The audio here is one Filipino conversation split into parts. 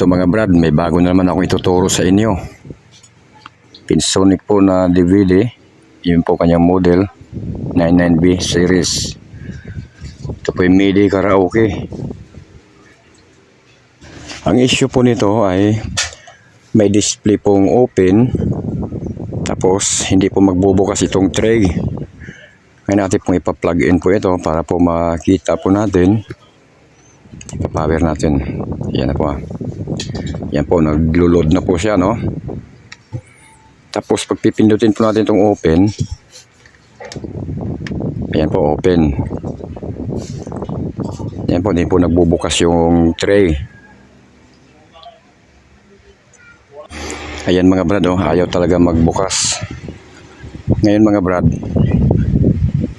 Ito mga brad, may bago na naman akong ituturo sa inyo. Pinsonic po na DVD. Yun po kanyang model. 99B series. Ito po yung MIDI karaoke. Ang issue po nito ay may display pong open tapos hindi po magbubukas itong tray. Ngayon natin pong ipa-plug in po ito para po makita po natin. Ipa-power natin. Yan na po ah. Yan po, naglo-load na po siya, no? Tapos, pag pipindutin po natin itong open, ayan po, open. Ayan po, hindi po nagbubukas yung tray. Ayan mga brad, oh, ayaw talaga magbukas. Ngayon mga brad,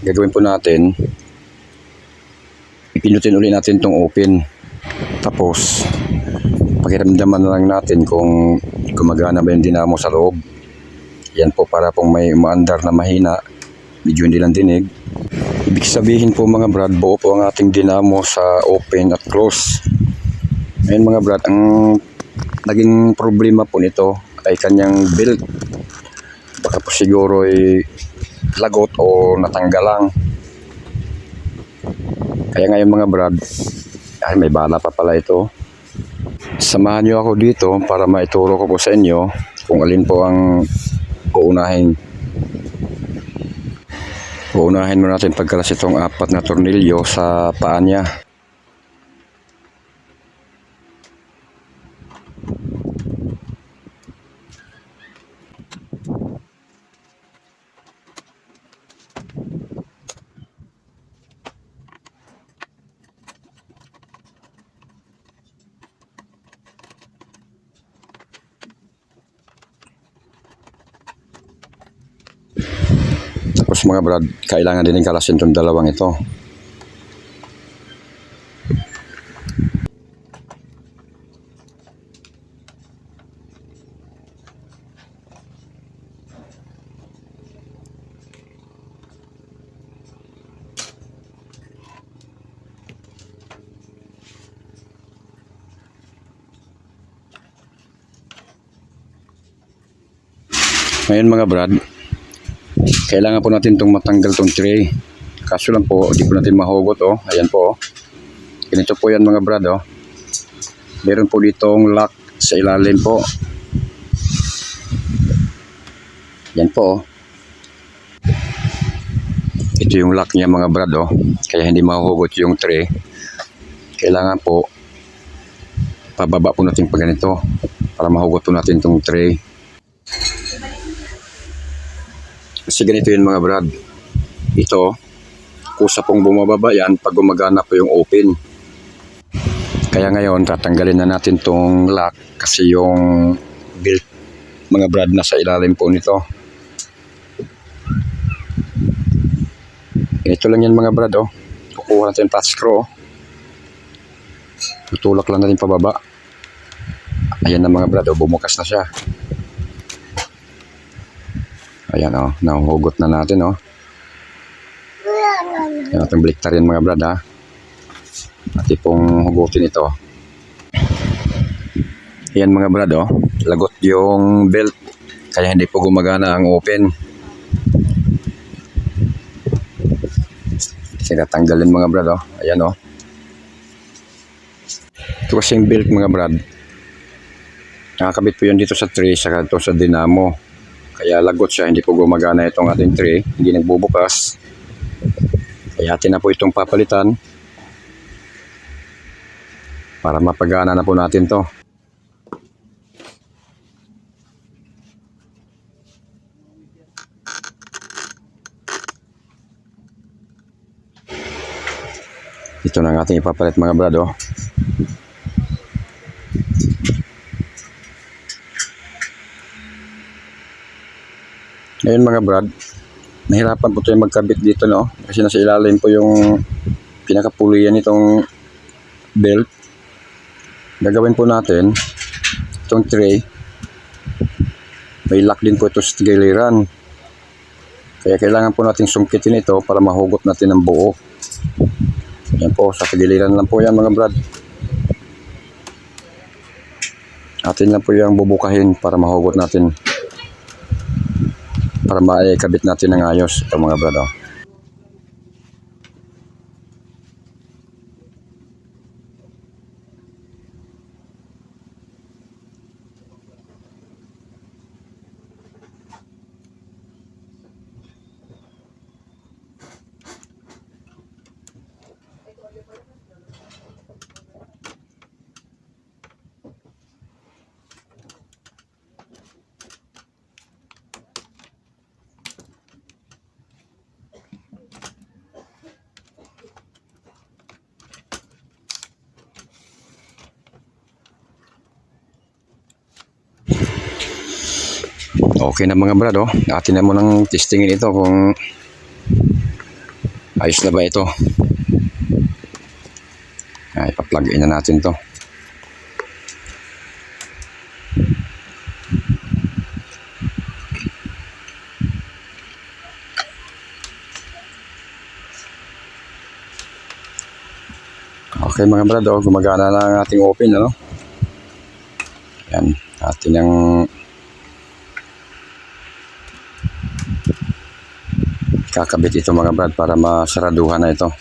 gagawin po natin, ipindutin ulit natin itong open. Tapos, pakiramdaman lang natin kung gumagana ba yung dinamo sa loob. Yan po para pong may maandar na mahina, medyo hindi lang dinig. Ibig sabihin po mga brad, buo po ang ating dinamo sa open at close. Ngayon mga brad, ang naging problema po nito ay kanyang build. Baka po siguro ay lagot o natanggal lang. Kaya ngayon mga brad, ay may bala pa pala ito. Samahan niyo ako dito para maituro ko po sa inyo kung alin po ang uunahin. Uunahin mo natin pagkalas itong apat na tornilyo sa paa niya. Tapos mga brad, kailangan din kalasin itong dalawang ito. Ngayon mga brad, kailangan po natin itong matanggal itong tray. Kaso lang po, hindi po natin mahugot oh. Ayan po oh. Ganito po yan mga brad oh. Meron po ditong lock sa ilalim po. Yan po oh. Ito yung lock niya mga brad oh. Kaya hindi mahugot yung tray. Kailangan po pababa po natin pa ganito para mahugot po natin itong tray. Kasi ganito yun mga brad. Ito, kusa pong bumababa yan pag gumagana po yung open. Kaya ngayon, tatanggalin na natin tong lock kasi yung built mga brad na sa ilalim po nito. Ito lang yan mga brad oh. Kukuha natin touch screw. oh. Tutulak lang natin pababa. Ayan na mga brad oh, bumukas na siya. Ayan oh, nahuhugot na natin. Oh. Ayan natin baliktarin mga brad ha. At pong hugutin ito. Ayan mga brad o, lagot yung belt. Kaya hindi po gumagana ang open. Tinatanggalin mga brad o. Ayan o. Ito kasing belt mga brad. Nakakabit po yan dito sa tray saka ito sa dinamo. Kaya lagot siya, hindi po gumagana itong ating tray, hindi nagbubukas. Kaya atin na po itong papalitan para mapagana na po natin to. Ito na ang ating ipapalit mga brado. Ngayon mga brad, nahirapan po tayo magkabit dito no. Kasi nasa ilalim po yung pinakapulian nitong belt. Gagawin po natin itong tray. May lock din po ito sa giliran. Kaya kailangan po natin sungkitin ito para mahugot natin ang buo. Yan po, sa giliran lang po yan mga brad. Atin lang po yung bubukahin para mahugot natin. Para maikabit natin ng ayos ito mga brad. Okay na mga brad, oh. Atin na mo nang testingin ito kung ayos na ba ito. Ay, pa-plug in na natin to. Okay mga brad, oh. Gumagana na ang ating open, ano? Yan, atin yung kakabit ito mga brad para masaraduhan na ito.